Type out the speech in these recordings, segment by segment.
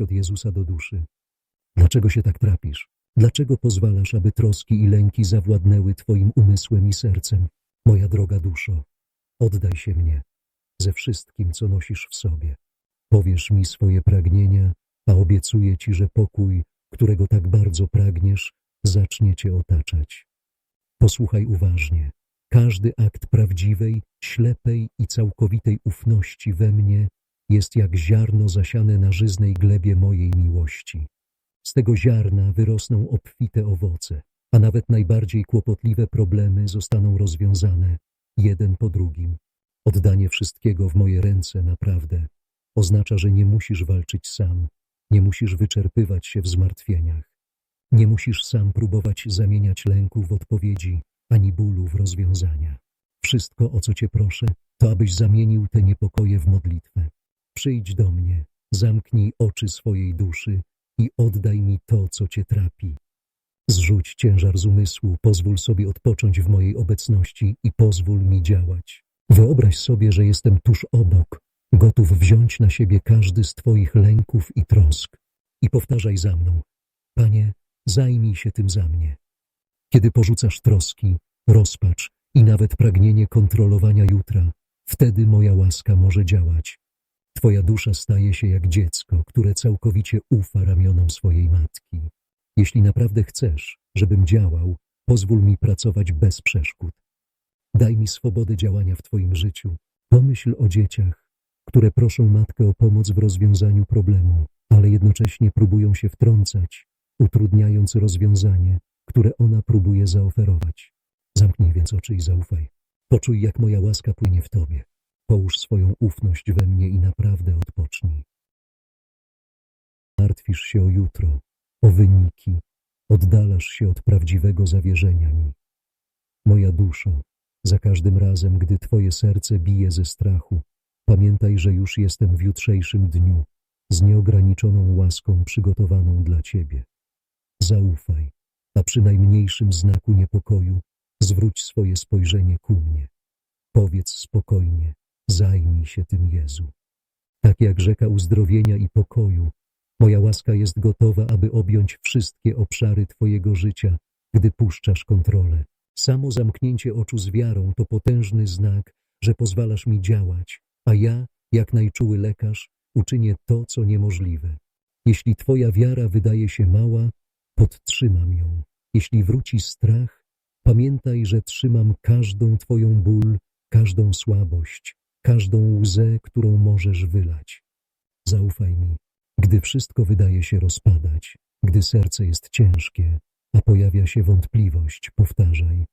od Jezusa do duszy. Dlaczego się tak trapisz? Dlaczego pozwalasz, aby troski i lęki zawładnęły Twoim umysłem i sercem? Moja droga duszo, oddaj się mnie ze wszystkim, co nosisz w sobie. Powiesz mi swoje pragnienia, a obiecuję Ci, że pokój, którego tak bardzo pragniesz, zacznie Cię otaczać. Posłuchaj uważnie. Każdy akt prawdziwej, ślepej i całkowitej ufności we mnie jest jak ziarno zasiane na żyznej glebie mojej miłości. Z tego ziarna wyrosną obfite owoce, a nawet najbardziej kłopotliwe problemy zostaną rozwiązane jeden po drugim. Oddanie wszystkiego w moje ręce naprawdę oznacza, że nie musisz walczyć sam, nie musisz wyczerpywać się w zmartwieniach, nie musisz sam próbować zamieniać lęku w odpowiedzi, ani bólu w rozwiązania. Wszystko, o co Cię proszę, to abyś zamienił te niepokoje w modlitwę. Przyjdź do mnie, zamknij oczy swojej duszy i oddaj mi to, co Cię trapi. Zrzuć ciężar z umysłu, pozwól sobie odpocząć w mojej obecności i pozwól mi działać. Wyobraź sobie, że jestem tuż obok, gotów wziąć na siebie każdy z Twoich lęków i trosk. I powtarzaj za mną, Panie, zajmij się tym za mnie. Kiedy porzucasz troski, rozpacz i nawet pragnienie kontrolowania jutra, wtedy moja łaska może działać. Twoja dusza staje się jak dziecko, które całkowicie ufa ramionom swojej matki. Jeśli naprawdę chcesz, żebym działał, pozwól mi pracować bez przeszkód. Daj mi swobodę działania w Twoim życiu. Pomyśl o dzieciach, które proszą matkę o pomoc w rozwiązaniu problemu, ale jednocześnie próbują się wtrącać, utrudniając rozwiązanie, które ona próbuje zaoferować. Zamknij więc oczy i zaufaj. Poczuj, jak moja łaska płynie w Tobie. Połóż swoją ufność we mnie i naprawdę odpocznij. Martwisz się o jutro, o wyniki, oddalasz się od prawdziwego zawierzenia mi. Moja duszo, za każdym razem, gdy Twoje serce bije ze strachu, pamiętaj, że już jestem w jutrzejszym dniu, z nieograniczoną łaską przygotowaną dla Ciebie. Zaufaj, a przy najmniejszym znaku niepokoju zwróć swoje spojrzenie ku mnie. Powiedz spokojnie, zajmij się tym Jezu. Tak jak rzeka uzdrowienia i pokoju, moja łaska jest gotowa, aby objąć wszystkie obszary Twojego życia, gdy puszczasz kontrolę. Samo zamknięcie oczu z wiarą to potężny znak, że pozwalasz mi działać, a ja, jak najczuły lekarz, uczynię to, co niemożliwe. Jeśli Twoja wiara wydaje się mała, podtrzymam ją. Jeśli wróci strach, pamiętaj, że trzymam każdą Twoją ból, każdą słabość, każdą łzę, którą możesz wylać. Zaufaj mi, gdy wszystko wydaje się rozpadać, gdy serce jest ciężkie, a pojawia się wątpliwość, powtarzaj,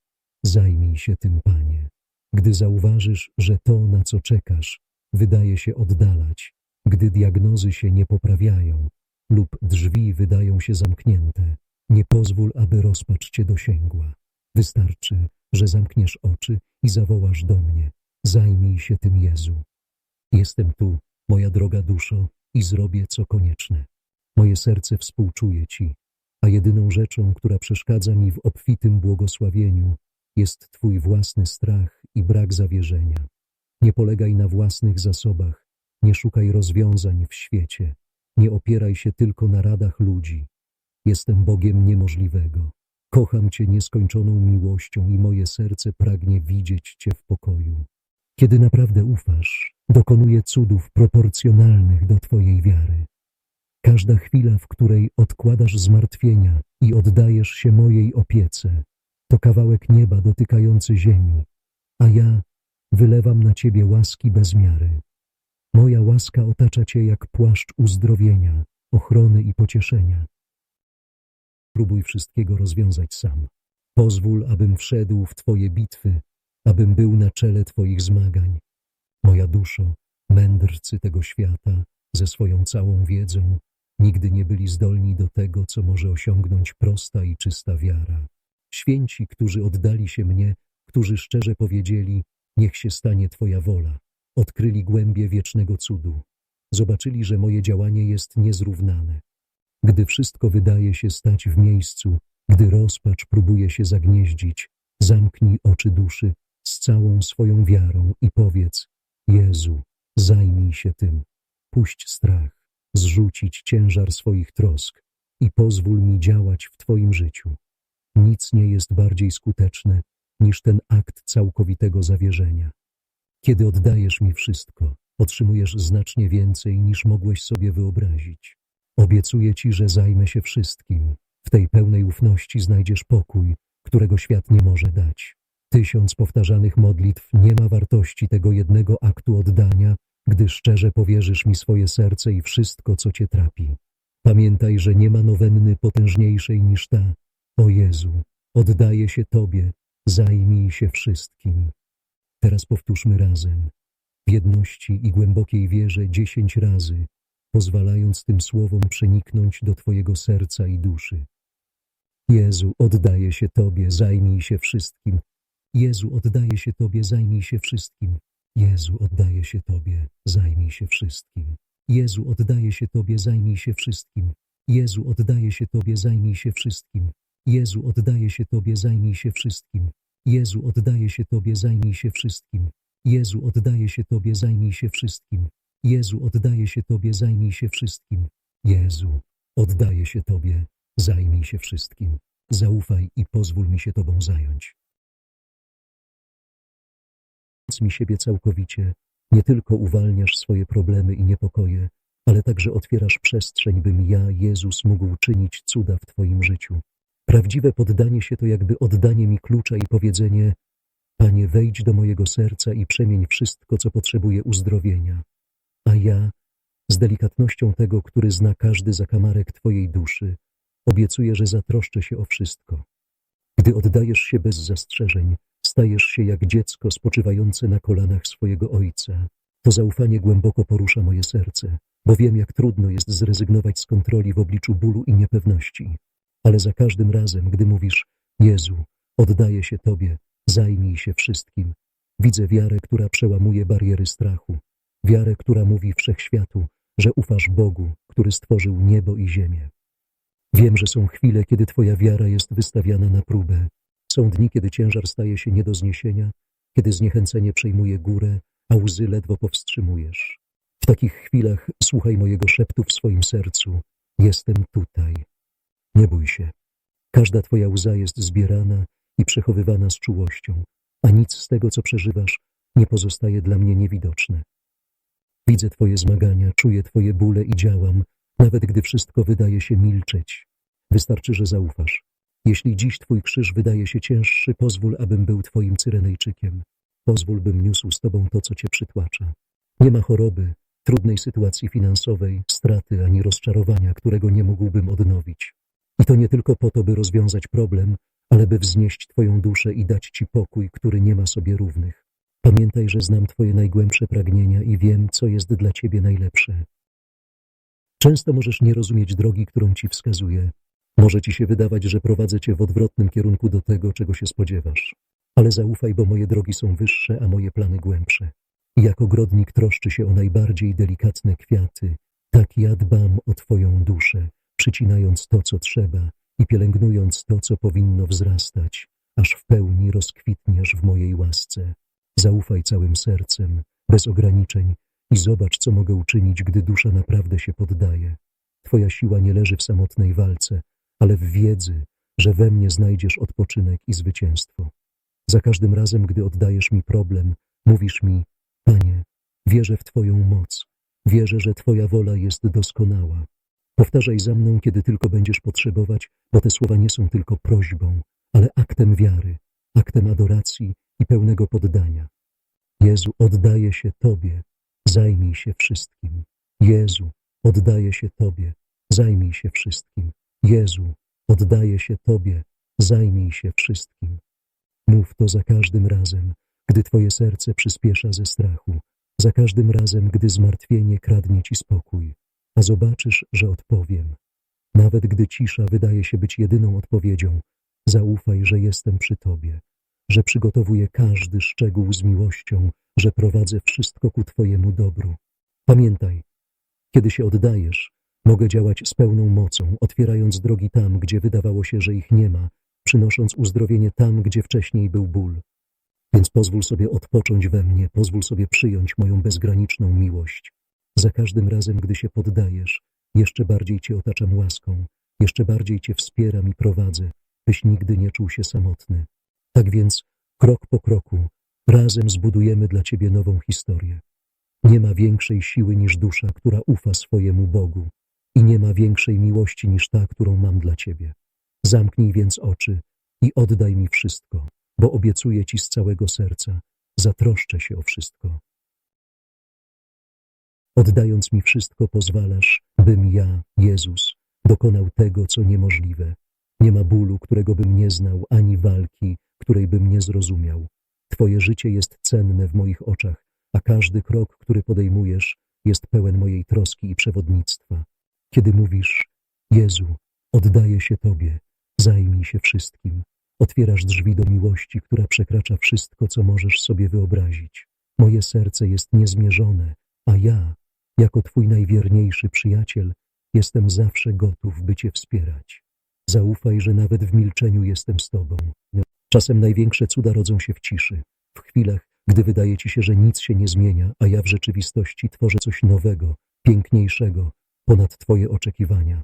zajmij się tym, Panie. Gdy zauważysz, że to, na co czekasz, wydaje się oddalać, gdy diagnozy się nie poprawiają lub drzwi wydają się zamknięte, nie pozwól, aby rozpacz cię dosięgła. Wystarczy, że zamkniesz oczy i zawołasz do mnie. Zajmij się tym Jezu. Jestem tu, moja droga duszo, i zrobię, co konieczne. Moje serce współczuje Ci, a jedyną rzeczą, która przeszkadza mi w obfitym błogosławieniu, jest Twój własny strach i brak zawierzenia. Nie polegaj na własnych zasobach, nie szukaj rozwiązań w świecie, nie opieraj się tylko na radach ludzi. Jestem Bogiem niemożliwego. Kocham Cię nieskończoną miłością i moje serce pragnie widzieć Cię w pokoju. Kiedy naprawdę ufasz, dokonuję cudów proporcjonalnych do Twojej wiary. Każda chwila, w której odkładasz zmartwienia i oddajesz się mojej opiece, to kawałek nieba dotykający ziemi, a ja wylewam na Ciebie łaski bez miary. Moja łaska otacza Cię jak płaszcz uzdrowienia, ochrony i pocieszenia. Próbuj wszystkiego rozwiązać sam. Pozwól, abym wszedł w Twoje bitwy, abym był na czele Twoich zmagań. Moja duszo, mędrcy tego świata, ze swoją całą wiedzą, nigdy nie byli zdolni do tego, co może osiągnąć prosta i czysta wiara. Święci, którzy oddali się mnie, którzy szczerze powiedzieli, niech się stanie Twoja wola, odkryli głębie wiecznego cudu. Zobaczyli, że moje działanie jest niezrównane. Gdy wszystko wydaje się stać w miejscu, gdy rozpacz próbuje się zagnieździć, zamknij oczy duszy z całą swoją wiarą i powiedz: Jezu, zajmij się tym, puść strach, zrzucić ciężar swoich trosk i pozwól mi działać w Twoim życiu. Nic nie jest bardziej skuteczne niż ten akt całkowitego zawierzenia. Kiedy oddajesz mi wszystko, otrzymujesz znacznie więcej niż mogłeś sobie wyobrazić. Obiecuję Ci, że zajmę się wszystkim. W tej pełnej ufności znajdziesz pokój, którego świat nie może dać. Tysiąc powtarzanych modlitw nie ma wartości tego jednego aktu oddania, gdy szczerze powierzysz mi swoje serce i wszystko, co Cię trapi. Pamiętaj, że nie ma nowenny potężniejszej niż ta. O Jezu, oddaję się Tobie, zajmij się wszystkim. Teraz powtórzmy razem, w jedności i głębokiej wierze dziesięć razy, pozwalając tym słowom przeniknąć do Twojego serca i duszy. Jezu, oddaję się Tobie, zajmij się wszystkim. Jezu, oddaję się Tobie, zajmij się wszystkim. Jezu, oddaję się Tobie, zajmij się wszystkim. Jezu, oddaję się Tobie, zajmij się wszystkim. Jezu, oddaję się Tobie, zajmij się wszystkim. Jezu, oddaję się Tobie, zajmij się wszystkim. Jezu, oddaję się Tobie, zajmij się wszystkim. Jezu, oddaję się Tobie, zajmij się wszystkim. Jezu, oddaję się Tobie, zajmij się wszystkim. Jezu, oddaję się Tobie, zajmij się wszystkim. Zaufaj i pozwól mi się Tobą zająć. Dając mi siebie całkowicie, nie tylko uwalniasz swoje problemy i niepokoje, ale także otwierasz przestrzeń, bym ja, Jezus, mógł czynić cuda w Twoim życiu. Prawdziwe poddanie się to jakby oddanie mi klucza i powiedzenie Panie, wejdź do mojego serca i przemień wszystko, co potrzebuje uzdrowienia. A ja, z delikatnością tego, który zna każdy zakamarek Twojej duszy, obiecuję, że zatroszczę się o wszystko. Gdy oddajesz się bez zastrzeżeń, stajesz się jak dziecko spoczywające na kolanach swojego ojca. To zaufanie głęboko porusza moje serce, bo wiem, jak trudno jest zrezygnować z kontroli w obliczu bólu i niepewności. Ale za każdym razem, gdy mówisz, Jezu, oddaję się Tobie, zajmij się wszystkim, widzę wiarę, która przełamuje bariery strachu, wiarę, która mówi wszechświatu, że ufasz Bogu, który stworzył niebo i ziemię. Wiem, że są chwile, kiedy Twoja wiara jest wystawiana na próbę. Są dni, kiedy ciężar staje się nie do zniesienia, kiedy zniechęcenie przejmuje górę, a łzy ledwo powstrzymujesz. W takich chwilach słuchaj mojego szeptu w swoim sercu. Jestem tutaj. Nie bój się. Każda Twoja łza jest zbierana i przechowywana z czułością, a nic z tego, co przeżywasz, nie pozostaje dla mnie niewidoczne. Widzę Twoje zmagania, czuję Twoje bóle i działam, nawet gdy wszystko wydaje się milczeć. Wystarczy, że zaufasz. Jeśli dziś Twój krzyż wydaje się cięższy, pozwól, abym był Twoim Cyrenejczykiem. Pozwól, bym niósł z Tobą to, co Cię przytłacza. Nie ma choroby, trudnej sytuacji finansowej, straty ani rozczarowania, którego nie mógłbym odnowić. I to nie tylko po to, by rozwiązać problem, ale by wznieść Twoją duszę i dać Ci pokój, który nie ma sobie równych. Pamiętaj, że znam Twoje najgłębsze pragnienia i wiem, co jest dla Ciebie najlepsze. Często możesz nie rozumieć drogi, którą Ci wskazuję. Może Ci się wydawać, że prowadzę Cię w odwrotnym kierunku do tego, czego się spodziewasz. Ale zaufaj, bo moje drogi są wyższe, a moje plany głębsze. Jak ogrodnik troszczy się o najbardziej delikatne kwiaty, tak ja dbam o Twoją duszę, przycinając to, co trzeba i pielęgnując to, co powinno wzrastać, aż w pełni rozkwitniesz w mojej łasce. Zaufaj całym sercem, bez ograniczeń i zobacz, co mogę uczynić, gdy dusza naprawdę się poddaje. Twoja siła nie leży w samotnej walce, ale w wiedzy, że we mnie znajdziesz odpoczynek i zwycięstwo. Za każdym razem, gdy oddajesz mi problem, mówisz mi, Panie, wierzę w Twoją moc, wierzę, że Twoja wola jest doskonała. Powtarzaj za mną, kiedy tylko będziesz potrzebować, bo te słowa nie są tylko prośbą, ale aktem wiary, aktem adoracji i pełnego poddania. Jezu, oddaję się Tobie, zajmij się wszystkim. Jezu, oddaję się Tobie, zajmij się wszystkim. Jezu, oddaję się Tobie, zajmij się wszystkim. Mów to za każdym razem, gdy Twoje serce przyspiesza ze strachu, za każdym razem, gdy zmartwienie kradnie Ci spokój, a zobaczysz, że odpowiem. Nawet gdy cisza wydaje się być jedyną odpowiedzią, zaufaj, że jestem przy Tobie, że przygotowuję każdy szczegół z miłością, że prowadzę wszystko ku Twojemu dobru. Pamiętaj, kiedy się oddajesz, mogę działać z pełną mocą, otwierając drogi tam, gdzie wydawało się, że ich nie ma, przynosząc uzdrowienie tam, gdzie wcześniej był ból. Więc pozwól sobie odpocząć we mnie, pozwól sobie przyjąć moją bezgraniczną miłość. Za każdym razem, gdy się poddajesz, jeszcze bardziej Cię otaczam łaską, jeszcze bardziej Cię wspieram i prowadzę, byś nigdy nie czuł się samotny. Tak więc, krok po kroku, razem zbudujemy dla Ciebie nową historię. Nie ma większej siły niż dusza, która ufa swojemu Bogu i nie ma większej miłości niż ta, którą mam dla Ciebie. Zamknij więc oczy i oddaj mi wszystko, bo obiecuję Ci z całego serca, zatroszczę się o wszystko. Oddając mi wszystko, pozwalasz, bym ja, Jezus, dokonał tego, co niemożliwe. Nie ma bólu, którego bym nie znał, ani walki, której bym nie zrozumiał. Twoje życie jest cenne w moich oczach, a każdy krok, który podejmujesz, jest pełen mojej troski i przewodnictwa. Kiedy mówisz, Jezu, oddaję się Tobie, zajmij się wszystkim. Otwierasz drzwi do miłości, która przekracza wszystko, co możesz sobie wyobrazić. Moje serce jest niezmierzone, a ja, jako Twój najwierniejszy przyjaciel, jestem zawsze gotów, by Cię wspierać. Zaufaj, że nawet w milczeniu jestem z Tobą. Czasem największe cuda rodzą się w ciszy, w chwilach, gdy wydaje Ci się, że nic się nie zmienia, a ja w rzeczywistości tworzę coś nowego, piękniejszego, ponad Twoje oczekiwania.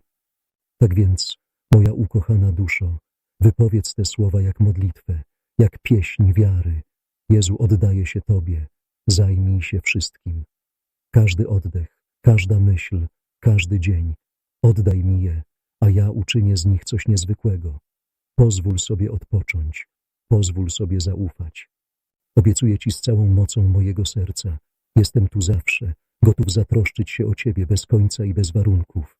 Tak więc, moja ukochana duszo, wypowiedz te słowa jak modlitwę, jak pieśń wiary. Jezu, oddaję się Tobie, zajmij się wszystkim. Każdy oddech, każda myśl, każdy dzień, oddaj mi je, a ja uczynię z nich coś niezwykłego. Pozwól sobie odpocząć, pozwól sobie zaufać. Obiecuję Ci z całą mocą mojego serca. Jestem tu zawsze, gotów zatroszczyć się o Ciebie bez końca i bez warunków.